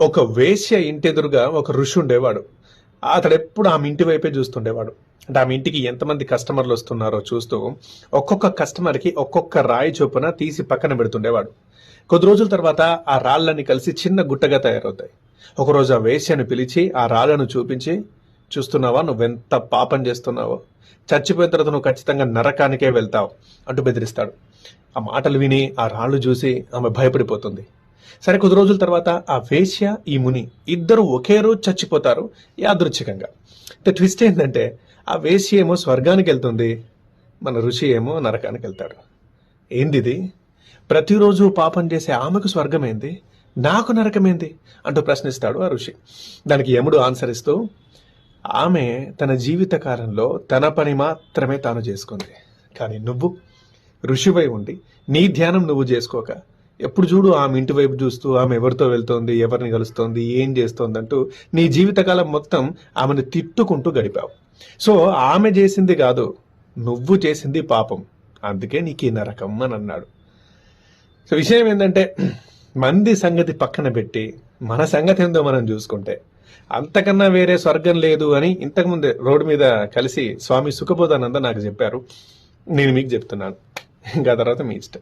ఒక వేశ్య ఇంటి ఎదురుగా ఒక ఋషి ఉండేవాడు. అతడు ఎప్పుడు ఆమె ఇంటి వైపే చూస్తుండేవాడు. అంటే ఆమె ఇంటికి ఎంతమంది కస్టమర్లు వస్తున్నారో చూస్తూ ఒక్కొక్క కస్టమర్కి ఒక్కొక్క రాయి చొప్పున తీసి పక్కన పెడుతుండేవాడు. కొద్ది రోజుల తర్వాత ఆ రాళ్ళని కలిసి చిన్న గుట్టగా తయారవుతాయి. ఒకరోజు ఆ వేశ్యను పిలిచి ఆ రాళ్ళను చూపించి చూస్తున్నావా? నువ్వెంత పాపం చేస్తున్నావో? చచ్చిపోయిన తర్వాత నువ్వు ఖచ్చితంగా నరకానికే వెళ్తావు అంటూ బెదిరిస్తాడు. ఆ మాటలు విని ఆ రాళ్ళు చూసి ఆమె భయపడిపోతుంది. సరే కొద్ది రోజుల తర్వాత ఆ వేశ్య ఈ ముని ఇద్దరు ఒకే రోజు చచ్చిపోతారు యాదృచ్ఛికంగా. ట్విస్ట్ ఏంటంటే ఆ వేశ్య ఏమో స్వర్గానికి వెళ్తుంది మన ఋషి ఏమో నరకానికి వెళ్తాడు. ఏందిది? ప్రతిరోజు పాపం చేసే ఆమెకు స్వర్గమేంది నాకు నరకమేంది అంటూ ప్రశ్నిస్తాడు ఆ ఋషి. దానికి యముడు ఆన్సర్ ఇస్తూ ఆమె తన జీవిత కాలంలో తన పని మాత్రమే తాను చేసుకుంది. కానీ నువ్వు ఋషివై ఉండి నీ ధ్యానం నువ్వు చేసుకోక ఎప్పుడు చూడు ఆమె ఇంటి వైపు చూస్తూ ఆమె ఎవరితో వెళ్తోంది ఎవరిని కలుస్తోంది ఏం చేస్తోంది అంటూ నీ జీవితకాలం మొత్తం ఆమెను తిట్టుకుంటూ గడిపావు. సో ఆమె చేసింది కాదు నువ్వు చేసింది పాపం. అందుకే నీకు ఈ నరకం అని అన్నాడు. సో విషయం ఏంటంటే మంది సంగతి పక్కన పెట్టి మన సంగతి ఏందో మనం చూసుకుంటే అంతకన్నా వేరే స్వర్గం లేదు అని ఇంతకుముందే రోడ్డు మీద కలిసి స్వామి సుఖబోధానంద నాకు చెప్పారు. నేను మీకు చెప్తున్నాను. ఇంకా తర్వాత మీ ఇష్టం.